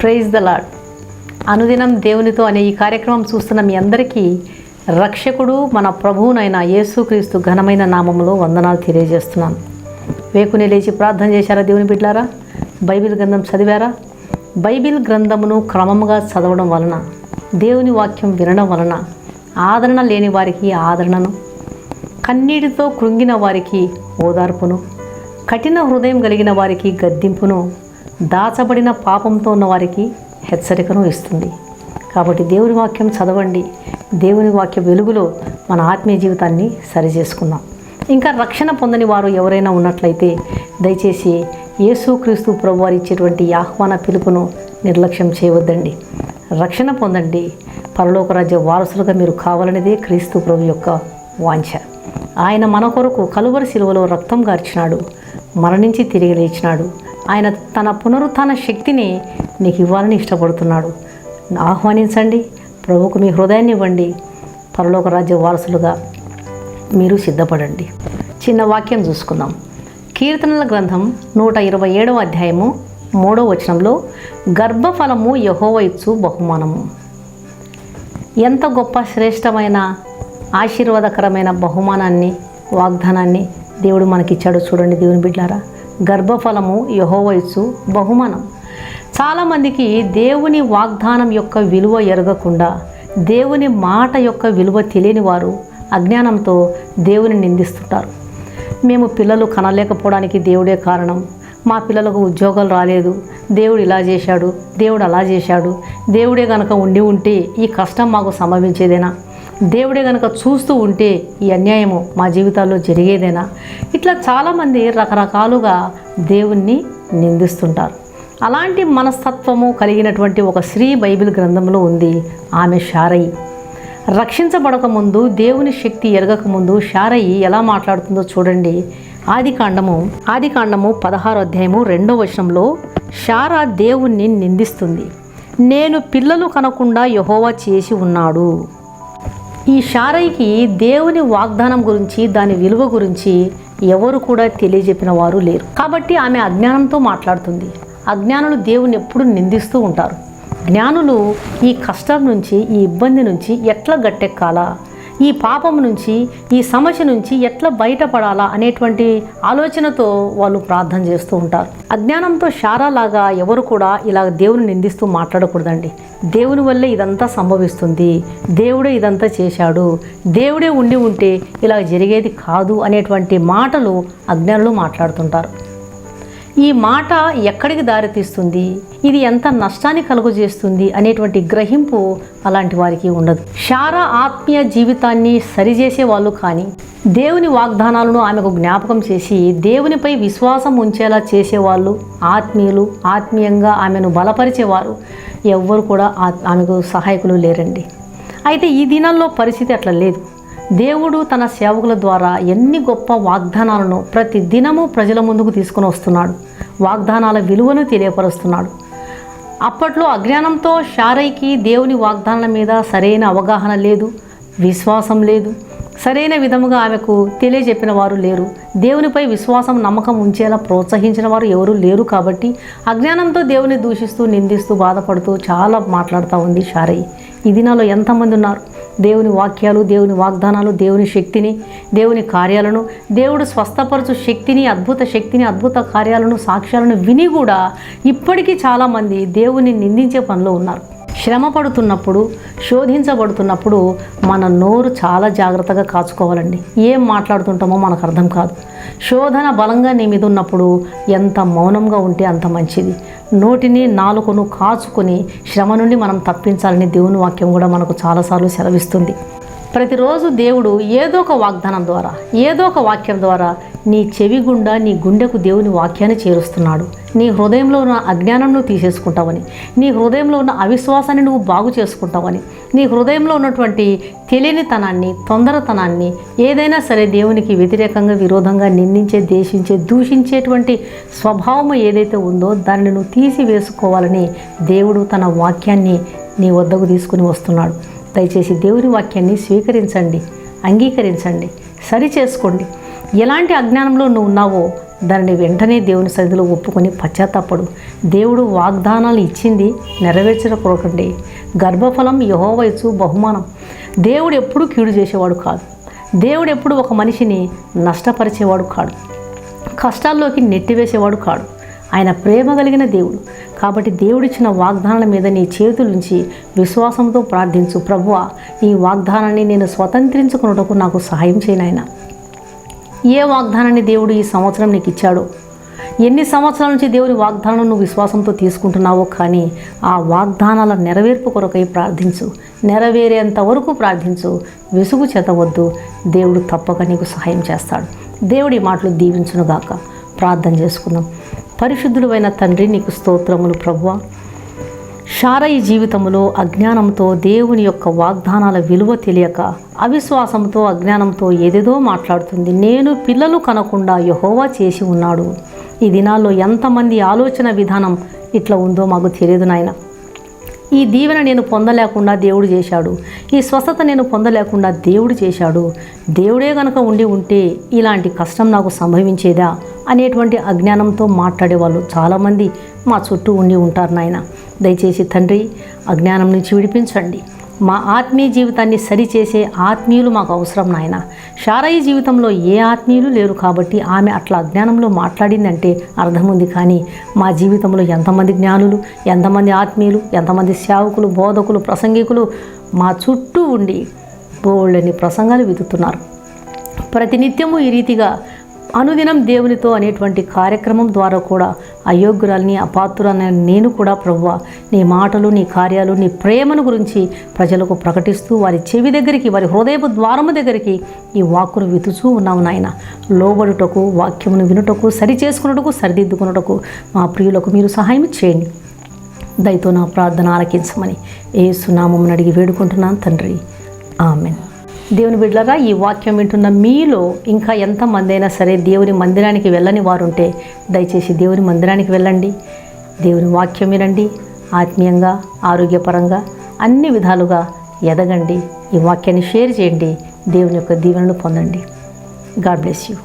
Praise the lord అనుదినం దేవునితో అనే ఈ కార్యక్రమం చూస్తున్న మీ అందరికీ రక్షకుడు మన ప్రభువునైన యేసుక్రీస్తు ఘనమైన నామములో వందనాలు తెలియజేస్తున్నాను. వేకుని లేచి ప్రార్థన చేశారా దేవుని బిడ్డారా? బైబిల్ గ్రంథం చదివారా? బైబిల్ గ్రంథమును క్రమముగా చదవడం వలన దేవుని వాక్యం వినడం వలన ఆదరణ లేని వారికి ఆదరణను కన్నీటితో కృంగిన వారికి ఓదార్పును కఠిన హృదయం కలిగిన వారికి గద్దింపును దాచబడిన పాపంతో ఉన్న వారికి హెచ్చరికను ఇస్తుంది. కాబట్టి దేవుని వాక్యం చదవండి. దేవుని వాక్య వెలుగులో మన ఆత్మీయ జీవితాన్ని సరిచేసుకుందాం. ఇంకా రక్షణ పొందని వారు ఎవరైనా ఉన్నట్లయితే దయచేసి యేసుక్రీస్తు ప్రభు వారు ఇచ్చేటువంటి ఆహ్వాన పిలుపును నిర్లక్ష్యం చేయవద్దండి. రక్షణ పొందండి. పరలోక రాజ్య వారసులుగా మీరు కావాలనేదే క్రీస్తు ప్రభు యొక్క వాంఛ. ఆయన మన కొరకు కలువరి శిలువలో రక్తం గార్చినాడు. మరణించి తిరిగి లేచినాడు. ఆయన తన పునరుత్థాన శక్తిని నీకు ఇవ్వాలని ఇష్టపడుతున్నాడు. ఆహ్వానించండి. ప్రభుకు మీ హృదయాన్ని ఇవ్వండి. పరలోక రాజ్య వారసులుగా మీరు సిద్ధపడండి. చిన్న వాక్యం చూసుకుందాం. కీర్తనల గ్రంథం నూట ఇరవై ఏడవ అధ్యాయము మూడవ వచనంలో గర్భఫలము యహోవ ఇచ్చు బహుమానము. ఎంత గొప్ప శ్రేష్టమైన ఆశీర్వాదకరమైన బహుమానాన్ని వాగ్దానాన్ని దేవుడు మనకిచ్చాడు చూడండి దేవుని బిడ్డారా. గర్భఫలము యహోవయసు బహుమానం. చాలామందికి దేవుని వాగ్దానం యొక్క విలువ ఎరగకుండా దేవుని మాట యొక్క విలువ తెలియని వారు అజ్ఞానంతో దేవుని నిందిస్తుంటారు. మేము పిల్లలు కనలేకపోవడానికి దేవుడే కారణం. మా పిల్లలకు ఉద్యోగాలు రాలేదు. దేవుడు ఇలా చేశాడు దేవుడు అలా చేశాడు. దేవుడే గనక ఉండి ఉంటే ఈ కష్టం మాకు సంభవించేదేనా? దేవుడే గనక చూస్తూ ఉంటే ఈ అన్యాయము మా జీవితాల్లో జరిగేదేనా? ఇట్లా చాలామంది రకరకాలుగా దేవుణ్ణి నిందిస్తుంటారు. అలాంటి మనస్తత్వము కలిగినటువంటి ఒక స్త్రీ బైబిల్ గ్రంథంలో ఉంది ఆమె షారయి. రక్షించబడక ముందు దేవుని శక్తి ఎరగక ముందు షారయి ఎలా మాట్లాడుతుందో చూడండి. ఆది కాండము ఆది కాండము పదహారు అధ్యాయము రెండో వచనంలో షారా దేవుణ్ణి నిందిస్తుంది. నేను పిల్లలు కనకుండా యహోవా చేసి ఉన్నాడు. ఈ షారైకి దేవుని వాగ్దానం గురించి దాని విలువ గురించి ఎవరు కూడా తెలియజెప్పిన వారు లేరు. కాబట్టి ఆమె అజ్ఞానంతో మాట్లాడుతుంది. అజ్ఞానులు దేవుని ఎప్పుడు నిందిస్తూ ఉంటారు. జ్ఞానులు ఈ కష్టం నుంచి ఈ ఇబ్బంది నుంచి ఎట్లా గట్టెక్కాలా? ఈ పాపం నుంచి ఈ సమస్య నుంచి ఎట్లా బయటపడాలా అనేటువంటి ఆలోచనతో వాళ్ళు ప్రార్థన చేస్తూ ఉంటారు. అజ్ఞానంతో శారాలాగా ఎవరు కూడా ఇలా దేవుని నిందిస్తూ మాట్లాడకూడదండి. దేవుని వల్లే ఇదంతా సంభవిస్తుంది. దేవుడే ఇదంతా చేశాడు. దేవుడే ఉండి ఉంటే ఇలా జరిగేది కాదు అనేటువంటి మాటలు అజ్ఞానులు మాట్లాడుతుంటారు. ఈ మాట ఎక్కడికి దారితీస్తుంది? ఇది ఎంత నష్టాన్ని కలుగజేస్తుంది అనేటువంటి గ్రహింపు అలాంటి వారికి ఉండదు. శారా ఆత్మీయ జీవితాన్ని సరిచేసే వాళ్ళు కానీ దేవుని వాగ్దానాలను ఆమెకు జ్ఞాపకం చేసి దేవునిపై విశ్వాసం ఉంచేలా చేసేవాళ్ళు ఆత్మీయులు ఆత్మీయంగా ఆమెను బలపరిచేవారు ఎవ్వరు కూడా ఆమెకు సహాయకులు లేరండి. అయితే ఈ దినాల్లో పరిస్థితి అట్లా లేదు. దేవుడు తన సేవకుల ద్వారా ఎన్ని గొప్ప వాగ్దానాలను ప్రతి దినము ప్రజల ముందుకు తీసుకుని వస్తున్నాడు. వాగ్దానాల విలువను తెలియపరుస్తున్నాడు. అప్పట్లో అజ్ఞానంతో షారైకి దేవుని వాగ్దానాల మీద సరైన అవగాహన లేదు విశ్వాసం లేదు. సరైన విధముగా ఆమెకు తెలియజెప్పిన వారు లేరు. దేవునిపై విశ్వాసం నమ్మకం ఉంచేలా ప్రోత్సహించిన వారు ఎవరు లేరు కాబట్టి అజ్ఞానంతో దేవుని దూషిస్తూ నిందిస్తూ బాధపడుతూ చాలా మాట్లాడుతూ ఉంది షారయ్య ఈ నాలో ఎంతమంది ఉన్నారు? దేవుని వాక్యాలు దేవుని వాగ్దానాలు దేవుని శక్తిని దేవుని కార్యాలను దేవుడు స్వస్థపరచు శక్తిని అద్భుత శక్తిని అద్భుత కార్యాలను సాక్ష్యాలను విని కూడా ఇప్పటికీ చాలామంది దేవుని నిందించే పనిలో ఉన్నారు. శ్రమ పడుతున్నప్పుడు శోధించబడుతున్నప్పుడు మన నోరు చాలా జాగ్రత్తగా కాచుకోవాలండి. ఏం మాట్లాడుతుంటామో మనకు అర్థం కాదు. శోధన బలంగా నీ మీద ఉన్నప్పుడు ఎంత మౌనంగా ఉంటే అంత మంచిది. నోటిని నాలుకను కాచుకొని శ్రమ నుండి మనం తప్పించాలని దేవుని వాక్యం కూడా మనకు చాలాసార్లు సెలవిస్తుంది. ప్రతిరోజు దేవుడు ఏదో ఒక వాగ్దానం ద్వారా ఏదో ఒక వాక్యం ద్వారా నీ చెవి గుండా నీ గుండెకు దేవుని వాక్యాన్ని చేరుస్తున్నాడు. నీ హృదయంలో ఉన్న అజ్ఞానంను తీసేసుకుంటావని నీ హృదయంలో ఉన్న అవిశ్వాసాన్ని నువ్వు బాగు చేసుకుంటావని నీ హృదయంలో ఉన్నటువంటి తెలియనితనాన్ని తొందరతనాన్ని ఏదైనా సరే దేవునికి వ్యతిరేకంగా విరోధంగా నిందించే దేశించే దూషించేటువంటి స్వభావం ఏదైతే ఉందో దానిని నువ్వు తీసివేసుకోవాలని దేవుడు తన వాక్యాన్ని నీ వద్దకు తీసుకుని వస్తున్నాడు. దయచేసి దేవుని వాక్యాన్ని స్వీకరించండి అంగీకరించండి సరి చేసుకోండి ఎలాంటి అజ్ఞానంలో నువ్వు ఉన్నావో దానిని వెంటనే దేవుని సన్నిధిలో ఒప్పుకొని పశ్చాత్తాపడు. దేవుడు వాగ్దానాలు ఇచ్చింది నెరవేర్చకపోకండి గర్భఫలం యహోవయచు బహుమానం. దేవుడు ఎప్పుడూ కీడు చేసేవాడు కాదు. దేవుడు ఎప్పుడు ఒక మనిషిని నష్టపరిచేవాడు కాడు. కష్టాల్లోకి నెట్టివేసేవాడు కాడు. ఆయన ప్రేమ కలిగిన దేవుడు. కాబట్టి దేవుడిచ్చిన వాగ్దానాల మీద నీ చేతుల నుంచి విశ్వాసంతో ప్రార్థించు ప్రభువ. ఈ వాగ్దానాన్ని నేను స్వతంత్రించుకున్నటకు నాకు సహాయం చేయనాయన ఏ వాగ్దానాన్ని దేవుడు ఈ సంవత్సరం నీకు ఇచ్చాడో? ఎన్ని సంవత్సరాల నుంచి దేవుని వాగ్దానం నువ్వు విశ్వాసంతో తీసుకుంటున్నావో కానీ ఆ వాగ్దానాల నెరవేర్పు కొరకై ప్రార్థించు. నెరవేరేంత వరకు ప్రార్థించు. విసుగు చెతవద్దు దేవుడు తప్పక నీకు సహాయం చేస్తాడు. దేవుడి మాటలు దీవించునుగాక. ప్రార్థన చేసుకుందాం. పరిశుద్ధుడు తండ్రి నీకు స్తోత్రములు ప్రభువ. షారయి జీవితంలో అజ్ఞానంతో దేవుని యొక్క వాగ్దానాల విలువ తెలియక అవిశ్వాసంతో అజ్ఞానంతో ఏదేదో మాట్లాడుతుంది. నేను పిల్లలు కనకుండా యహోవా చేసి ఉన్నాడు. ఈ దినాల్లో ఎంతమంది ఆలోచన విధానం ఇట్లా ఉందో మాకు తెలియదు నాయన. ఈ దీవెన నేను పొందలేకుండా దేవుడు చేశాడు. ఈ స్వస్థత నేను పొందలేకుండా దేవుడు చేశాడు. దేవుడే గనక ఉండి ఉంటే ఇలాంటి కష్టం నాకు సంభవించేదా అనేటువంటి అజ్ఞానంతో మాట్లాడే వాళ్ళు చాలామంది మా చుట్టూ ఉండి ఉంటారు నాయన. దయచేసి తండ్రి అజ్ఞానం నుంచి విడిపించండి. మా ఆత్మీయ జీవితాన్ని సరిచేసే ఆత్మీయులు మాకు అవసరం నాయన. శారయ్య జీవితంలో ఏ ఆత్మీయులు లేరు కాబట్టి ఆమె అట్లా అజ్ఞానంలో మాట్లాడిందంటే అర్థం ఉంది కానీ మా జీవితంలో ఎంతమంది జ్ఞానులు ఎంతమంది ఆత్మీయులు ఎంతమంది సేవకులు బోధకులు ప్రసంగికులు మా చుట్టూ ఉండి బోళ్ళని ప్రసంగాలు విదుతున్నారు. ప్రతినిత్యము ఈ రీతిగా అనుదినం దేవునితో అనేటువంటి కార్యక్రమం ద్వారా కూడా అయోగ్యురాలని అపాత్రులనే నేను కూడా ప్రవ్వ నీ మాటలు నీ కార్యాలు నీ ప్రేమను గురించి ప్రజలకు ప్రకటిస్తూ వారి చెవి దగ్గరికి వారి హృదయపు ద్వారము దగ్గరికి ఈ వాక్కును వితుచూ ఉన్నాము నాయన. లోబడుటకు వాక్యమును వినుటకు సరి చేసుకున్నటకు సరిదిద్దుకున్నటకు మా ప్రియులకు మీరు సహాయం చేయండి. దయతో నా ప్రార్థన ఆలకించమని ఏ సునామం అడిగి వేడుకుంటున్నాను తండ్రి. ఆమెన్. దేవుని బిడ్డలారా ఈ వాక్యం వింటున్న మీలో ఇంకా ఎంతమంది అయినా సరే దేవుని మందిరానికి వెళ్ళని వారుంటే దయచేసి దేవుని మందిరానికి వెళ్ళండి. దేవుని వాక్యం వినండి. ఆత్మీయంగా ఆరోగ్యపరంగా అన్ని విధాలుగా ఎదగండి. ఈ వాక్యాన్ని షేర్ చేయండి. దేవుని యొక్క దీవెనలు పొందండి. God bless you.